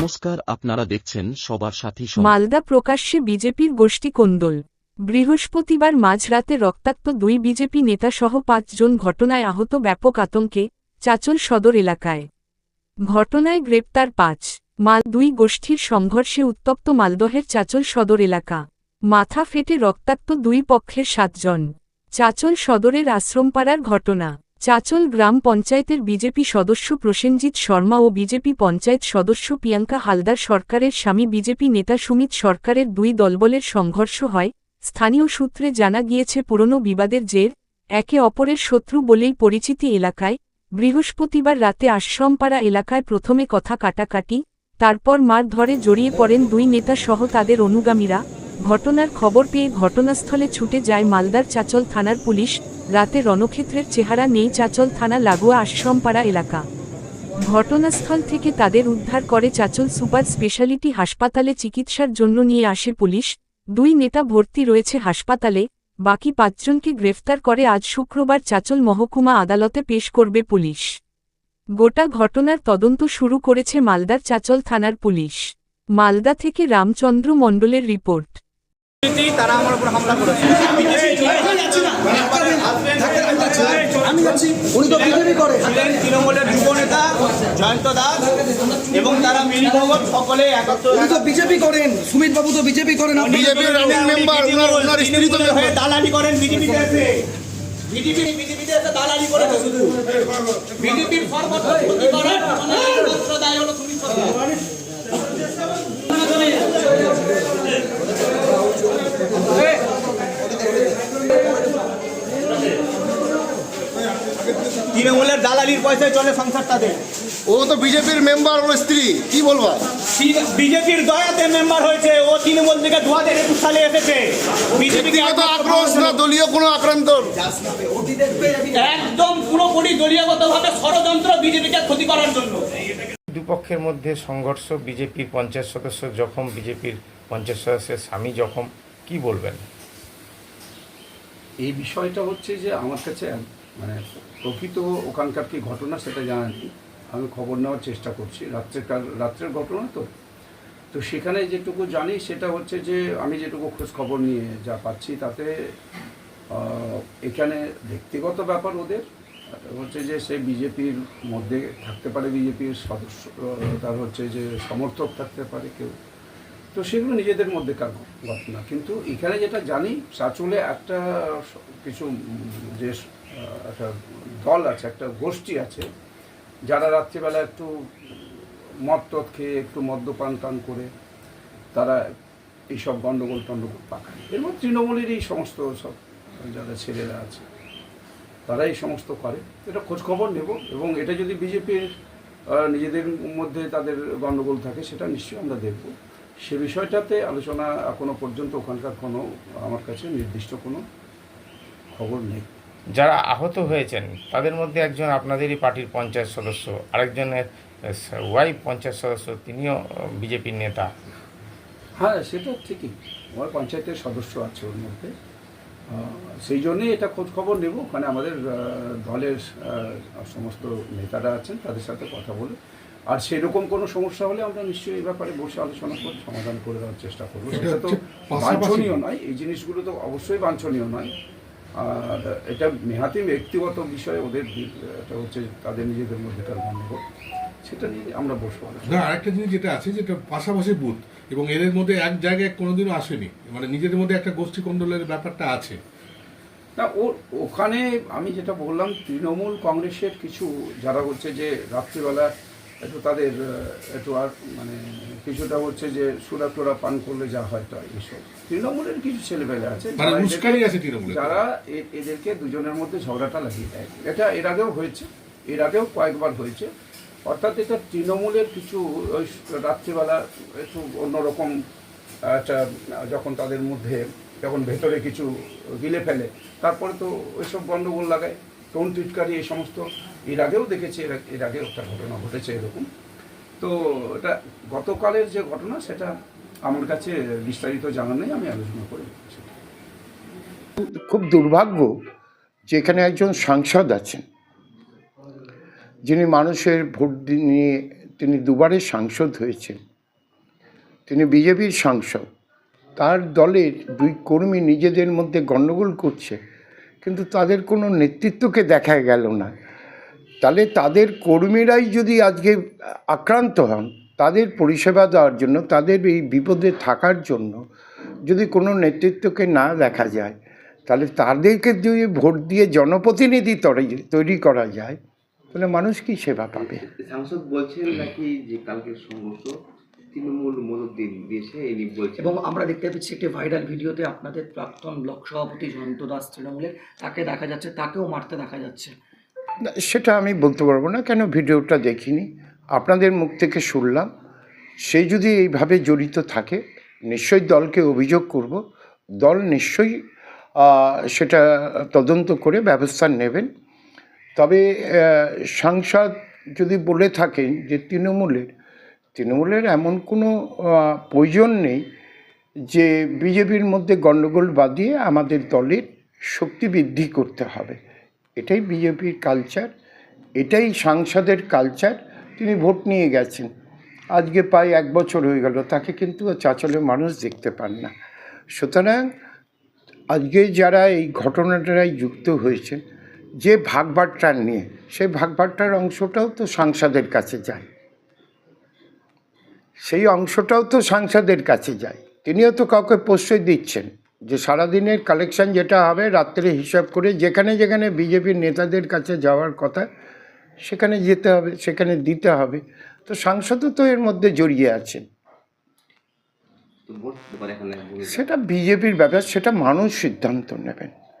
নমস্কার, আপনারা দেখছেন সবার সাথী মালদা প্রকাশ্যে বিজেপির গোষ্ঠী কোন্দল। বৃহস্পতিবার মাঝরাতে রক্তাক্ত দুই বিজেপি নেতাসহ পাঁচজন ঘটনায় আহত ব্যাপক আতঙ্কে চাচল সদর এলাকায়। ঘটনায় গ্রেপ্তার পাঁচ। মাল দুই গোষ্ঠীর সংঘর্ষে উত্তপ্ত মালদহের চাচল সদর এলাকা। মাথা ফেটে রক্তাক্ত দুই পক্ষের সাতজন। চাচল সদরের আশ্রমপাড়ার ঘটনা। চাচল গ্রাম পঞ্চায়েতের বিজেপি সদস্য প্রসেনজিৎ শর্মা ও বিজেপি পঞ্চায়েত সদস্য প্রিয়াঙ্কা হালদার সরকারের স্বামী বিজেপি নেতা সুমিত সরকারের দুই দলবলের সংঘর্ষ হয়। স্থানীয় সূত্রে জানা গিয়েছে, পুরনো বিবাদের জের একে অপরের শত্রু বলেই পরিচিতি এলাকায়। বৃহস্পতিবার রাতে আশ্রমপাড়া এলাকায় প্রথমে কথা কাটাকাটি, তারপর মার ধরে জড়িয়ে পড়েন দুই নেতা সহ তাদের অনুগামীরা। ঘটনার খবর পেয়ে ঘটনাস্থলে ছুটে যায় মালদার চাচল থানার পুলিশ। রাতে রণক্ষেত্রের চেহারা নেই চাচল থানা লাগোয়া আশ্রমপাড়া এলাকা। ঘটনাস্থল থেকে তাদের উদ্ধার করে চাচল সুপার স্পেশালিটি হাসপাতালে চিকিৎসার জন্য নিয়ে আসে পুলিশ। দুই নেতা ভর্তি রয়েছে হাসপাতালে, বাকি পাঁচজনকে গ্রেফতার করে আজ শুক্রবার চাচল মহকুমা আদালতে পেশ করবে পুলিশ। গোটা ঘটনার তদন্ত শুরু করেছে মালদার চাচল থানার পুলিশ। মালদা থেকে রামচন্দ্র মণ্ডলের রিপোর্ট। তারা আমার উপর হামলা করেছে আমি যাচ্ছি উনি তো বিজেপি করে ছিলেন তৃণমূলের যুব নেতা জয়ন্ত দাস এবং তারা মিলিভগত সকলে একত্র উনি তো বিজেপি করেন সুমিত বাবু তো বিজেপি করেন আপনি বিজেপির রানিং মেম্বার ওনার ওনার স্ত্রী তো হয়ে দালালি করেন বিজেপিতে এসে বিজেপি বিজেপিতে এসে দালালি করেছে শুধু বিজেপির ক্ষতি করার একমাত্র দায় হলো সুমিত সরকার তৃণমূলের দালালির পয়সায় চলে সংসার তাদের। ও তো বিজেপির মেম্বার ওর স্ত্রী। কি বলবা? বিজেপির দয়াতে মেম্বার হয়েছে ও তৃণমূল থেকে দু হাজার একুশ সালে এসেছে। বিজেপি ব্যক্তিগত আক্রোশ না দলীয় কোনো আক্রান্ত একদম পুরোপুরি দলীয়গত ষড়যন্ত্র বিজেপিকে ক্ষতি করার জন্য। দুপক্ষের মধ্যে সংঘর্ষ বিজেপির পঞ্চায়েত সদস্য জখম বিজেপির পঞ্চায়েত সদস্যের স্বামী জখম কি বলবেন? এই বিষয়টা হচ্ছে যে আমার কাছে মানে প্রকৃত ওখানকার কি ঘটনা সেটা জানা নেই আমি খবর নেওয়ার চেষ্টা করছি। রাত্রেকার রাত্রের ঘটনা তো। তো সেখানে যেটুকু জানি সেটা হচ্ছে যে আমি যেটুকু খোঁজ খবর নিয়ে যা পাচ্ছি তাতে এখানে ব্যক্তিগত ব্যাপার ওদের। হচ্ছে যে সে বিজেপির মধ্যে থাকতে পারে, বিজেপির সদস্য, তার হচ্ছে যে সমর্থক থাকতে পারে কেউ। তো সেগুলো নিজেদের মধ্যেকার ঘটনা? কিন্তু এখানে যেটা জানি চাচলে একটা কিছু যে, একটা দল আছে, একটা গোষ্ঠী আছে, যারা রাত্রিবেলা একটু মদ টদ খেয়ে একটু মদ্যপান টান করে তারা এইসব গণ্ডগোল টণ্ডগোল পাকায়। এর মধ্যে তৃণমূলের এই সমস্ত সব যারা ছেলেরা আছে তারা এই সমস্ত করে। এটা খোঁজখবর নেব এবং এটা যদি বিজেপির নিজেদের মধ্যে তাদের গণ্ডগোল থাকে, সেটা নিশ্চয়ই আমরা দেখব। সে বিষয়টাতে আলোচনা এখনও পর্যন্ত ওখানকার কোনো আমার কাছে নির্দিষ্ট কোনো খবর নেই। যারা আহত হয়েছেন তাদের মধ্যে একজন আপনাদেরই পার্টির পঞ্চায়েত সদস্য আরেকজনের ওয়াইফ পঞ্চায়েত সদস্য তিনিও বিজেপির নেতা। হ্যাঁ সেটা ঠিকই। আমার পঞ্চায়েতের সদস্য আছে ওর মধ্যে। সেই জন্যই এটা খোঁজ খবর নেব। ওখানে আমাদের দলের সমস্ত নেতারা আছেন তাদের সাথে কথা বলে আর সেরকম কোনো সমস্যা হলে আমরা নিশ্চয়ই এই ব্যাপারে বসে আলোচনা করে সমাধান করে দেওয়ার চেষ্টা করব। সেটা তো বাঞ্ছনীয় নয় এই জিনিসগুলো তো অবশ্যই বাঞ্ছনীয় নয়। আর এটা নেহাতি ব্যক্তিগত বিষয়ে ওদের এটা হচ্ছে তাদের নিজেদের মধ্যে মধ্যেকার গণ্ডগোল। সেটা নিয়ে আমরা বসবো না আরেকটা জিনিস যেটা আছে যেটা পাশাপাশি বুথ এবং এদের মধ্যে এক জায়গায় কোনোদিনও আসেনি। মানে নিজেদের মধ্যে একটা গোষ্ঠী কন্দলের ব্যাপারটা আছে। না ও ওখানে আমি যেটা বললাম তৃণমূল কংগ্রেসের কিছু যারা হচ্ছে যে রাত্রিবেলা একটু তাদের একটু আর মানে কিছুটা হচ্ছে যে সুরা টুরা পান করলে যা হয় তা এইসব তৃণমূলের কিছু ছেলেপেলে আছে মানে যারা এদেরকে- দুজনের মধ্যে ঝগড়াটা লাগিয়ে দেয়। এটা এর আগেও হয়েছে এর আগেও কয়েকবার হয়েছে। অর্থাৎ এটা তৃণমূলের কিছু ওই রাত্রিবেলা একটু অন্যরকম একটা যখন তাদের মধ্যে যখন ভেতরে কিছু গিলে ফেলে তারপরে তো ওইসব গণ্ডগোল লাগায় টোন টিটকারি এই সমস্ত। এর আগেও দেখেছি, এর আগে- এর আগেও একটা ঘটনা ঘটেছে এরকম। তো এটা গতকালের যে ঘটনা, সেটা আমার কাছে বিস্তারিত জানা নেই, আমি আলোচনা করে খুব দুর্ভাগ্য যে এখানে একজন সাংসদ আছেন। যিনি মানুষের ভোট নিয়ে তিনি দুবারের সাংসদ হয়েছেন। তিনি বিজেপির সাংসদ। তার দলের দুই কর্মী নিজেদের মধ্যে গণ্ডগোল করছে, কিন্তু তাদের কোনো নেতৃত্বকে দেখা গেল না। তাহলে তাদের কর্মীরাই যদি আজকে আক্রান্ত হন তাদের পরিষেবা দেওয়ার জন্য তাদের এই বিপদে থাকার জন্য যদি কোনো নেতৃত্বকে না দেখা যায় তাহলে তাদেরকে যদি ভোট দিয়ে জনপ্রতিনিধি তৈরি- তৈরি করা যায় তাহলে মানুষ কি সেবা পাবে? সাংসদ বলছেন নাকি যে কালকের সংঘর্ষ তৃণমূল দিয়ে দিয়েছে ইনি বলছেন। এবং আমরা দেখতে পাচ্ছি একটি ভাইরাল ভিডিওতে আপনাদের প্রাক্তন ব্লক সভাপতি জয়ন্ত দাস তৃণমূলের তাকে দেখা যাচ্ছে তাকেও মারতে দেখা যাচ্ছে। সেটা আমি বলতে পারব না, কেন ভিডিওটা দেখিনি। আপনাদের মুখ থেকে শুনলাম, সে যদি এইভাবে জড়িত থাকে, নিশ্চয়ই দলকে অভিযোগ করব। দল নিশ্চয়ই সেটা তদন্ত করে ব্যবস্থা নেবেন। তবে সাংসদ যদি বলে থাকেন যে তৃণমূলের তৃণমূলের এমন কোনো প্রয়োজন নেই যে বিজেপির মধ্যে গণ্ডগোল বাদিয়ে আমাদের দলের শক্তি বৃদ্ধি করতে হবে। এটাই বিজেপির কালচার এটাই সাংসদের কালচার তিনি ভোট নিয়ে গেছেন। আজকে প্রায় এক বছর হয়ে গেল, তাকে কিন্তু চাচলে মানুষ দেখতে পান না। সুতরাং আজকে যারা এই ঘটনাটায় যুক্ত হয়েছে, যে ভাগবাট্টা নিয়ে, সেই ভাগবাট্টার অংশটাও তো সাংসদের কাছে যায়। সেই অংশটাও তো সাংসদের কাছে যায়। তিনিও তো কাউকে প্রশ্রয় দিচ্ছেন। যে সারাদিনের কালেকশান যেটা হবে রাত্রে হিসাব করে যেখানে যেখানে বিজেপির নেতাদের কাছে যাওয়ার কথা সেখানে যেতে হবে সেখানে দিতে হবে। তো সাংসদও তো এর মধ্যে জড়িয়ে আছেন। সেটা বিজেপির ব্যাপার সেটা মানুষ সিদ্ধান্ত নেবেন।